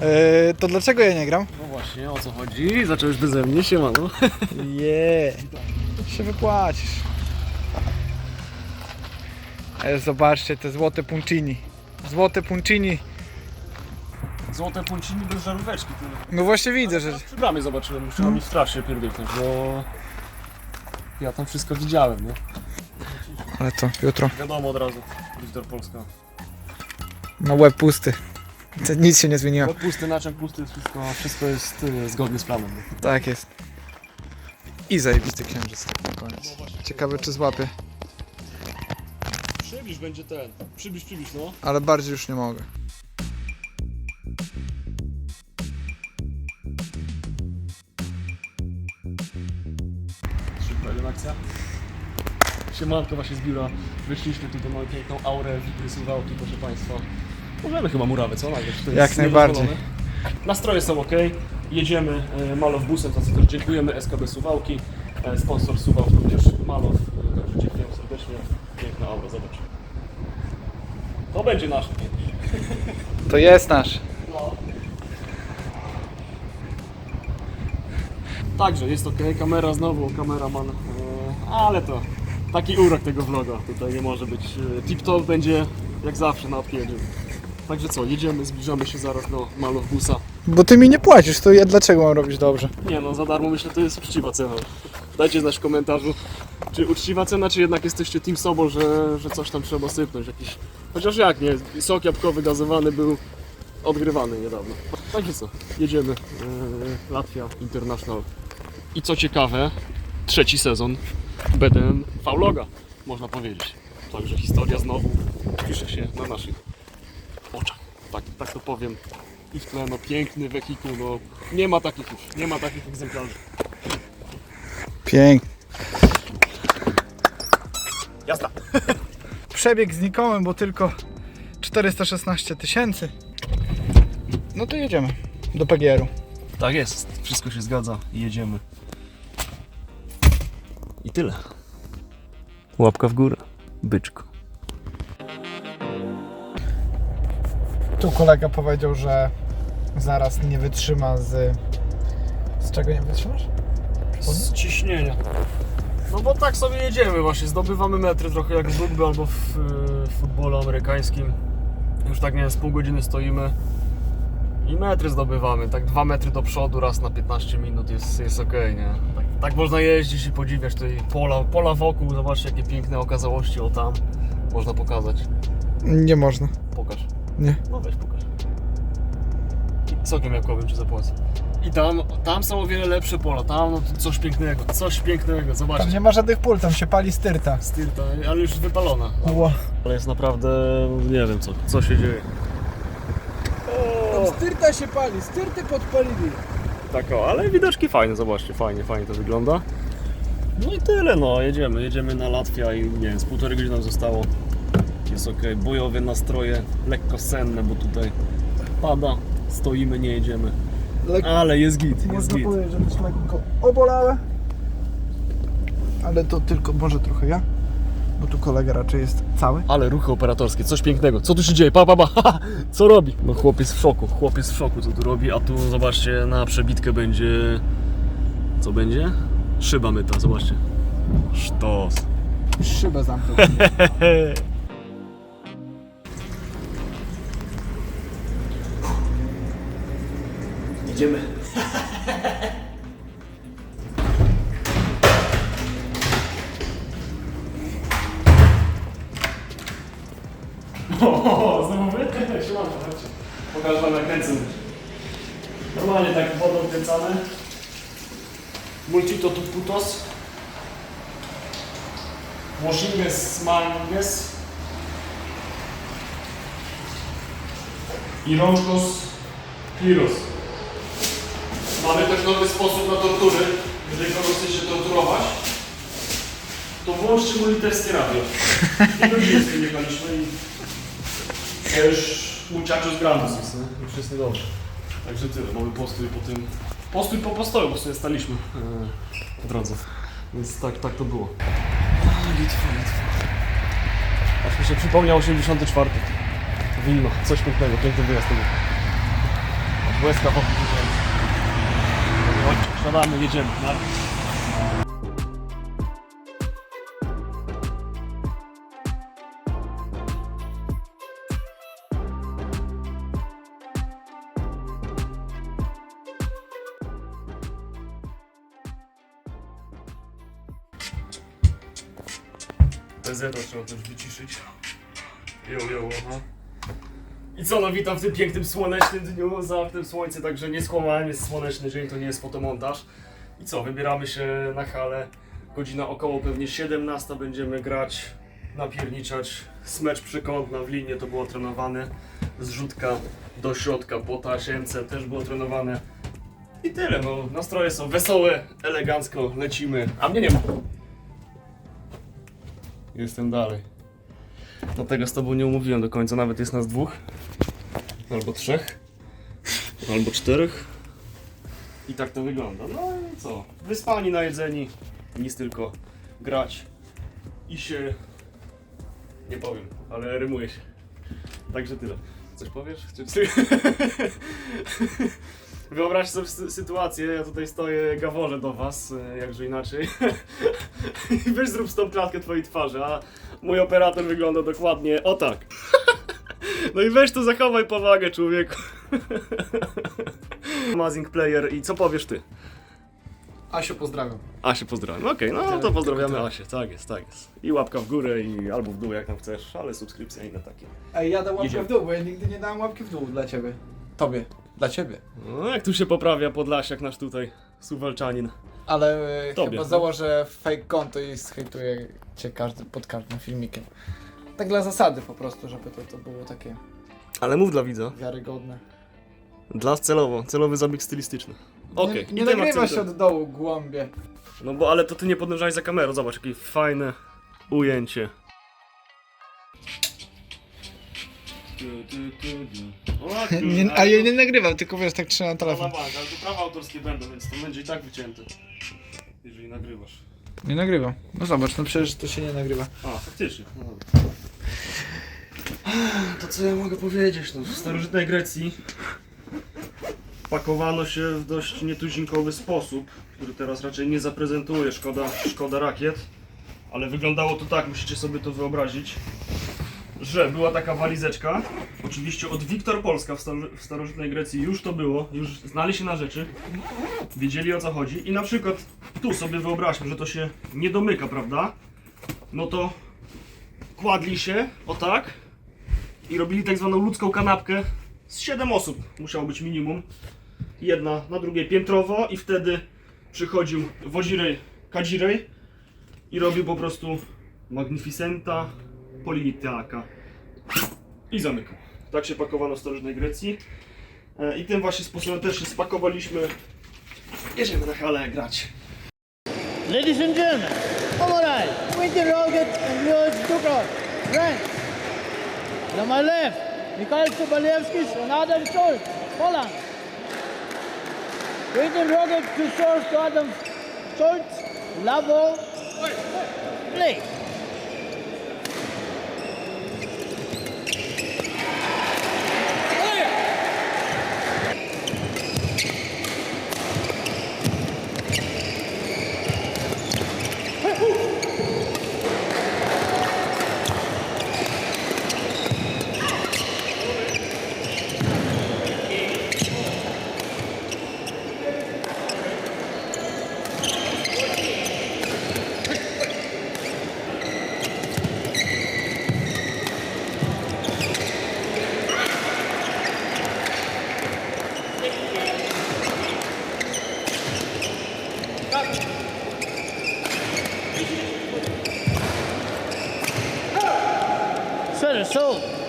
Yy, to dlaczego ja nie gram? No właśnie, o co chodzi? Zacząłeś beze mnie, siemano. Je, się wypłacisz. E, zobaczcie te złote puncini. Złote puncini. Złote puncini bez żaróweczki tyle. No właśnie widzę, że... Przy bramie zobaczyłem, musiała mi strasznie pierdyknąć, bo... Ja tam wszystko widziałem, nie? Ale to jutro. Wiadomo od razu, Wiktor Polska. No łeb pusty. To nic się nie zmieniło. Od pusty, naczep pusty, wszystko, wszystko jest y, zgodnie z planem. Tak jest. I zajebisty księżyc. na koniec. Ciekawe czy złapie. Przybliż będzie ten, przybliż, przybliż, no. Ale bardziej już nie mogę. Szybka jeden akcja. Siemanko właśnie z biura. Wyszliśmy tutaj, mamy piękną aurę, widły suwałki, proszę Państwa. Możemy chyba murawę, co? Nagrać, to Jak jest najbardziej. niedozwolone. Nastroje są ok. Jedziemy e, Malow busem, za co też dziękujemy SKB Suwałki. E, Sponsor Suwałk również Malow. e, Także dziękujemy serdecznie. Piękna aura, zobacz. To będzie nasz kiedyś. To jest nasz. No. Także jest ok, kamera znowu, kameraman, e, ale to taki urok tego vloga, tutaj nie może być e, tip-top, będzie jak zawsze na odpiedziu. Także co, jedziemy, zbliżamy się zaraz do Malow busa. Bo ty mi nie płacisz, to ja dlaczego mam robić dobrze? Nie no, za darmo myślę, to jest uczciwa cena. Dajcie znać w komentarzu, czy uczciwa cena, czy jednak jesteście Team Sobol, że, że coś tam trzeba sypnąć, jakiś... Chociaż jak nie, sok jabłkowy gazowany był odgrywany niedawno. Także co, jedziemy. Yy, Latvia International. I co ciekawe, trzeci sezon BDM Vloga, można powiedzieć. Także historia znowu pisze się na naszych oczach. Tak, tak to powiem. I w tle, no piękny wehikuł, no nie ma takich już, nie ma takich egzemplarzy. Pięknie. Jazda! Przebieg znikąmy, bo tylko 416 tysięcy. No to jedziemy do PGR-u. Tak jest, wszystko się zgadza i jedziemy. I tyle. Łapka w górę, byczko. Tu kolega powiedział, że zaraz nie wytrzyma z... Z czego nie wytrzymasz? Z ciśnienia. No bo tak sobie jedziemy właśnie, zdobywamy metry trochę jak w rugby albo w, y, w futbolu amerykańskim. Już tak nie wiem, z pół godziny stoimy i metry zdobywamy. Tak dwa metry do przodu raz na 15 minut jest, jest ok, nie? Tak, tak można jeździć i podziwiać tutaj pola, pola wokół, zobaczcie jakie piękne okazałości, o tam można pokazać. Nie można. Pokaż. Nie. No weź pokaż. I Sokiem jabłkowym ci zapłacę. I tam, tam są o wiele lepsze pola, tam no, coś pięknego, coś pięknego, zobaczcie. Tam nie ma żadnych pól, tam się pali styrta. Styrta, ale już wypalona. Ło. Ale jest naprawdę, nie wiem co, co się dzieje. Tam styrta się pali, styrty podpalili. Tak o, ale widoczki fajne, zobaczcie, fajnie, fajnie to wygląda. No i tyle no, jedziemy, jedziemy na Latwia i nie wiem, z półtorej godziny nam zostało. Jest ok, bojowe nastroje, lekko senne, bo tutaj pada, stoimy, nie jedziemy. Ale jest git, jest git. powiedzieć, że też lekko obolałe. Ale to tylko może trochę ja. Bo tu kolega raczej jest cały. Ale ruchy operatorskie, coś pięknego. Co tu się dzieje? Pa, pa, pa. Co robi? No chłopiec w szoku, chłopiec w szoku co tu robi, a tu zobaczcie na przebitkę będzie... Co będzie? Szyba myta, zobaczcie. Sztos. Szybę zamknął. Idziemy. O, znowu wy? Siemanko, chodźcie. Pokażę wam jak kręcę. Normalnie tak wodą kręcane. Multito tu putos. Washinges manges. I rączkos Kliros. Mamy też nowy sposób na tortury. Jeżeli kogoś chcecie torturować, to włączcie mu litewskie radio. I godziny z tym jechaliśmy i to już muchachos grandos jest, nie? Już jest niedobrze. Także tyle, mamy postój po tym... Postój po postoju, bo sobie staliśmy e, po drodze. Więc tak, tak to było. A, Litwa, Litwa. Aż mi się przypomniał 84. Wilno, coś pięknego, piękny wyjazd to był. Łezka Siadamy, jedziemy. Na... PZ trzeba też wyciszyć. I co, no witam w tym pięknym słonecznym dniu, za tym słońce, także nie skłamałem, jest słoneczny dzień, to nie jest fotomontaż. I co, wybieramy się na halę, godzina około pewnie 17 będziemy grać, napierniczać, smecz przekątna w linie to było trenowane, zrzutka do środka po tasiemce też było trenowane. I tyle, no nastroje są wesołe, elegancko, lecimy, a mnie nie ma. Jestem dalej. Dlatego z tobą nie umówiłem do końca, nawet jest nas dwóch. Albo trzech. Albo czterech. I tak to wygląda. No i co? Wyspani, najedzeni. Nic tylko grać. I się... Nie powiem, ale rymuje się. Także tyle. Coś powiesz? Czy... czy- Wyobraź sobie sy- sytuację, ja tutaj stoję, gaworzę do was, e, jakże inaczej. I weź zrób z tą klatkę twojej twarzy, a mój operator wygląda dokładnie o tak. No i weź tu zachowaj powagę, człowieku. Amazing player i co powiesz ty? Asiu, pozdrawiam. Asię pozdrawiam. Okej, no to pozdrawiamy Asię, tak jest, tak jest. I łapka w górę i albo w dół jak tam chcesz, ale subskrypcja i na takie. Ej, ja dam łapkę w dół, bo ja nigdy nie dałem łapki w dół dla ciebie. Tobie. Dla ciebie. No jak tu się poprawia Podlasiak nasz tutaj, suwalczanin. Ale e, Tobie, chyba no. założę fake konto i zhejtuję cię każdy, pod każdym filmikiem. Tak dla zasady po prostu, żeby to, to było takie Ale mów dla widza. wiarygodne. Dla celowo, celowy zabieg stylistyczny. Okej, Nie, nie tym nagrywa akcentem. się od dołu, głąbie. No bo ale to ty nie podążałeś za kamerą, zobacz jakie fajne ujęcie. Nie, a ja nie nagrywam, tylko wiesz, tak trzymam No, telefon. na bank, ale tu prawa autorskie będą, więc to będzie i tak wycięte. Jeżeli nagrywasz. Nie nagrywam. No zobacz, no przecież to się nie nagrywa. A, faktycznie. No dobra. To co ja mogę powiedzieć? No, w starożytnej Grecji pakowano się w dość nietuzinkowy sposób, który teraz raczej nie zaprezentuję, szkoda, szkoda rakiet. Ale wyglądało to tak, musicie sobie to wyobrazić, że była taka walizeczka, oczywiście od Wiktor Polska w, staroży- w starożytnej Grecji już to było, już znali się na rzeczy, wiedzieli o co chodzi i na przykład tu sobie wyobraźmy, że to się nie domyka, prawda? No to kładli się, o tak, i robili tak zwaną ludzką kanapkę. Z 7 osób musiało być minimum. Jedna na drugiej piętrowo i wtedy przychodził wozirej kadzirej i robił po prostu magnificenta politeaka. I zamykał. Tak się pakowano w starożytnej Grecji. E, I tym właśnie sposobem też się spakowaliśmy. Jedziemy na halę grać. Ladies and gentlemen, all right. 20 road, road to cross. French. On my left, Mikhail Sobolevsky's another short. Poland. 20 rocket to short to Adam Schultz. Lavo. Play. Minnesota.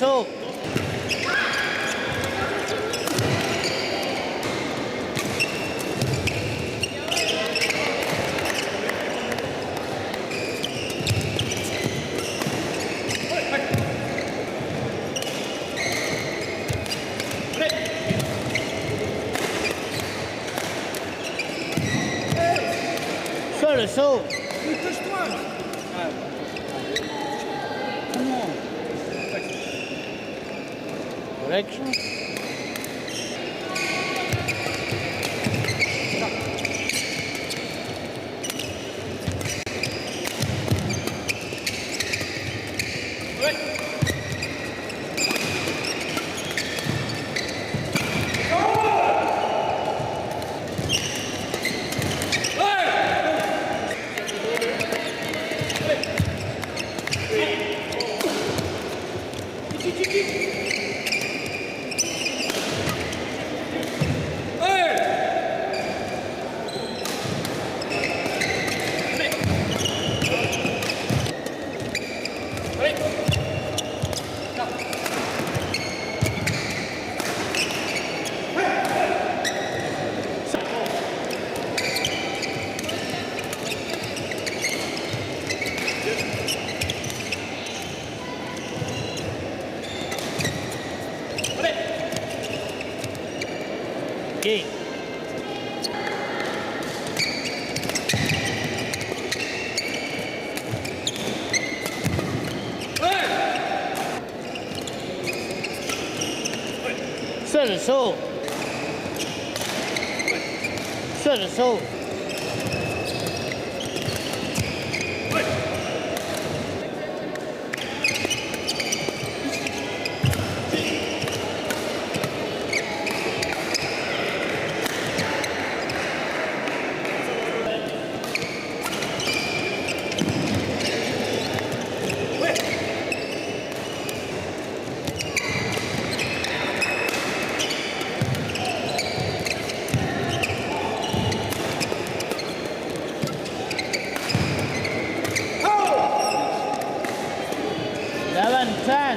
Marshall. Solo, solo. direction. Set it so. Set La avanzan.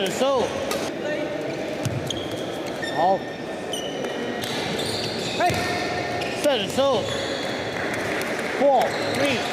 了手。好。嘿，伸手。Four, oh. three.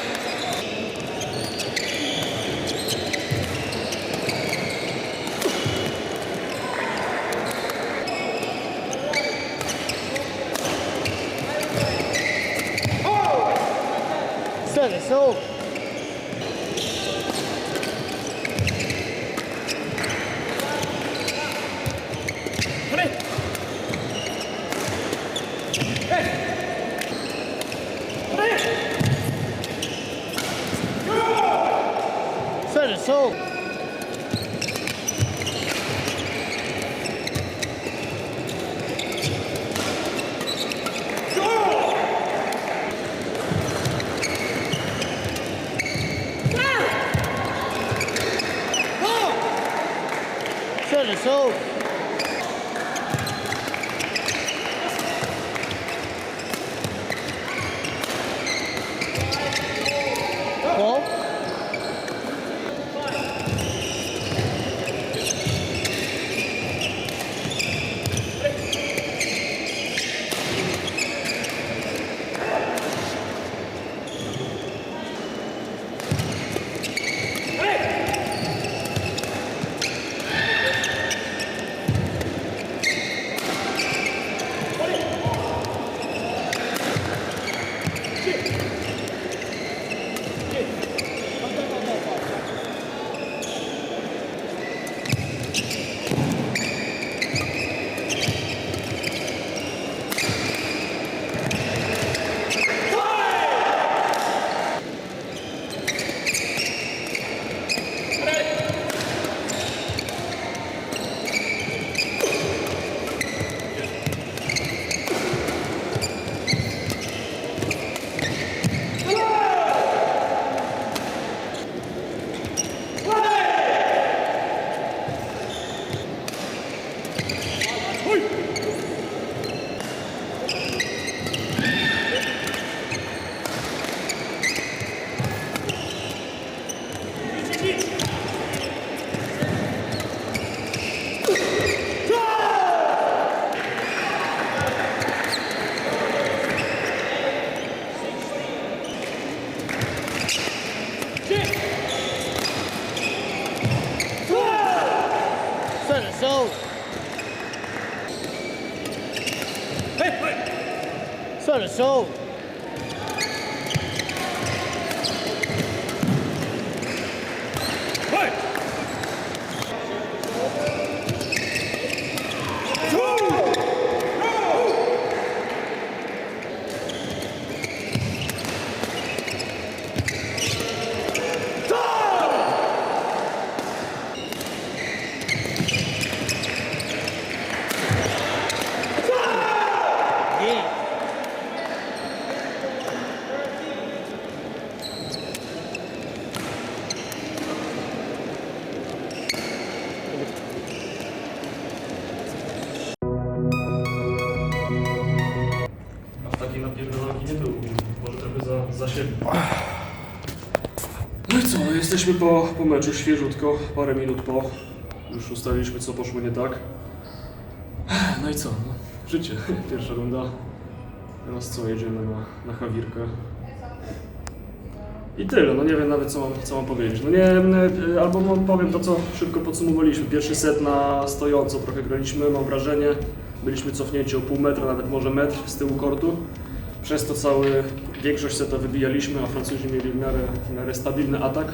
So. Set it so. Yeah. No i co, jesteśmy po, po meczu, świeżutko, parę minut po. Już ustaliliśmy co poszło nie tak. No i co, no, życie, pierwsza runda. Teraz co, jedziemy na, na Hawirkę. I tyle, no nie wiem nawet co mam, co mam powiedzieć. No nie, albo powiem to, co szybko podsumowaliśmy. Pierwszy set na stojąco trochę graliśmy, mam wrażenie. Byliśmy cofnięci o pół metra, nawet może metr z tyłu kortu. Przez to cały, większość seta wybijaliśmy, a Francuzi mieli w miarę, w miarę stabilny atak.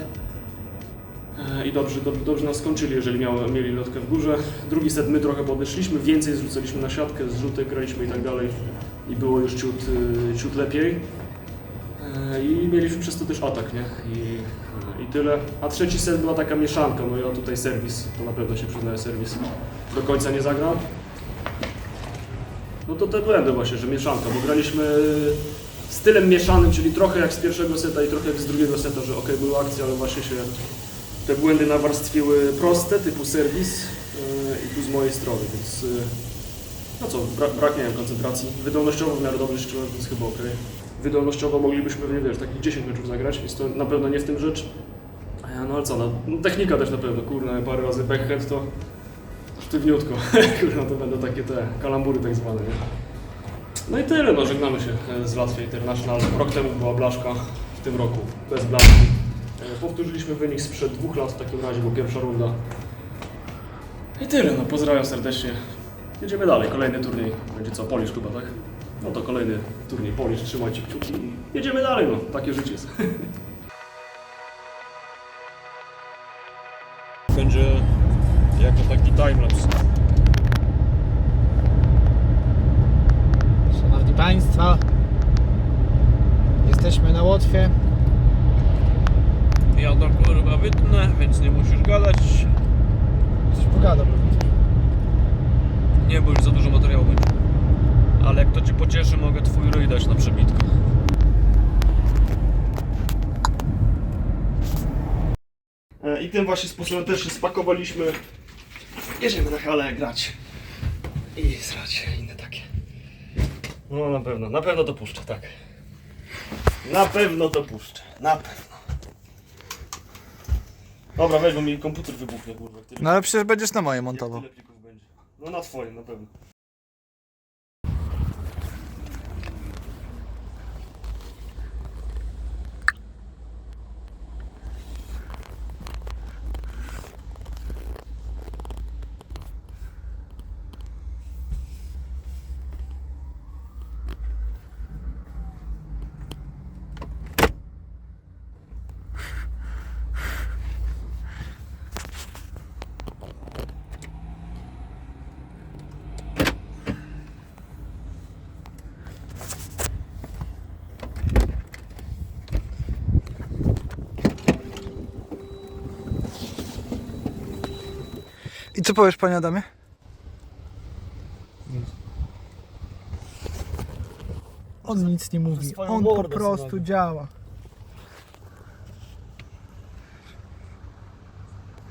E, I dobrze, dobrze, nas skończyli, jeżeli miały, mieli lotkę w górze. Drugi set my trochę podeszliśmy, więcej zrzucaliśmy na siatkę, zrzuty graliśmy i tak dalej. I było już ciut, y, ciut lepiej. E, I mieliśmy przez to też atak, nie? I i tyle. A trzeci set była taka mieszanka, no ja tutaj serwis, to na pewno się przyznaję serwis. Do końca nie zagrał. No to te błędy właśnie, że mieszanka, bo graliśmy stylem mieszanym, czyli trochę jak z pierwszego seta i trochę jak z drugiego seta, że ok, były akcje, ale właśnie się te błędy nawarstwiły proste, typu serwis yy, i tu z mojej strony, więc yy, no co, bra brak miałem koncentracji. Wydolnościowo w miarę dobrze liczyłem, więc chyba ok. Wydolnościowo moglibyśmy, nie wiesz, takich 10 meczów zagrać, jest to na pewno nie w tym rzecz. E, No ale co, no, no, technika też na pewno, kurna, parę razy backhand to sztywniutko, kurna, to będą takie te kalambury tak zwane, nie? No i tyle, no żegnamy się e, z Latvia International. Rok temu była blaszka, w tym roku bez blaszki. E, Powtórzyliśmy wynik sprzed dwóch lat w takim razie, bo pierwsza runda. I tyle, no pozdrawiam serdecznie. Jedziemy dalej, kolejny turniej. Będzie co, Polish chyba, tak? No to kolejny turniej Polish, trzymajcie kciuki i jedziemy dalej, no, takie życie jest. Będzie jako taki timelapse. Państwo, jesteśmy na Łotwie. Ja to kurwa wytnę, więc nie musisz gadać. Coś pogadam. Nie, bo już za dużo materiału będzie. Ale jak to cię pocieszy, mogę twój ryj dać na przebitkę. E, I tym właśnie sposobem też się spakowaliśmy. Jedziemy na halę grać. I srać inne. No na pewno, na pewno to puszczę, tak. Na pewno to puszczę, na pewno. Dobra, weź, bo mi komputer wybuchnie, kurwa. jak tyle- No ale przecież będziesz na moje jak montował. tyle plików będzie. No na twoim, na pewno. Co powiesz, panie Adamie? On nic nie mówi, Swoją on po mordę prostu sobie. działa.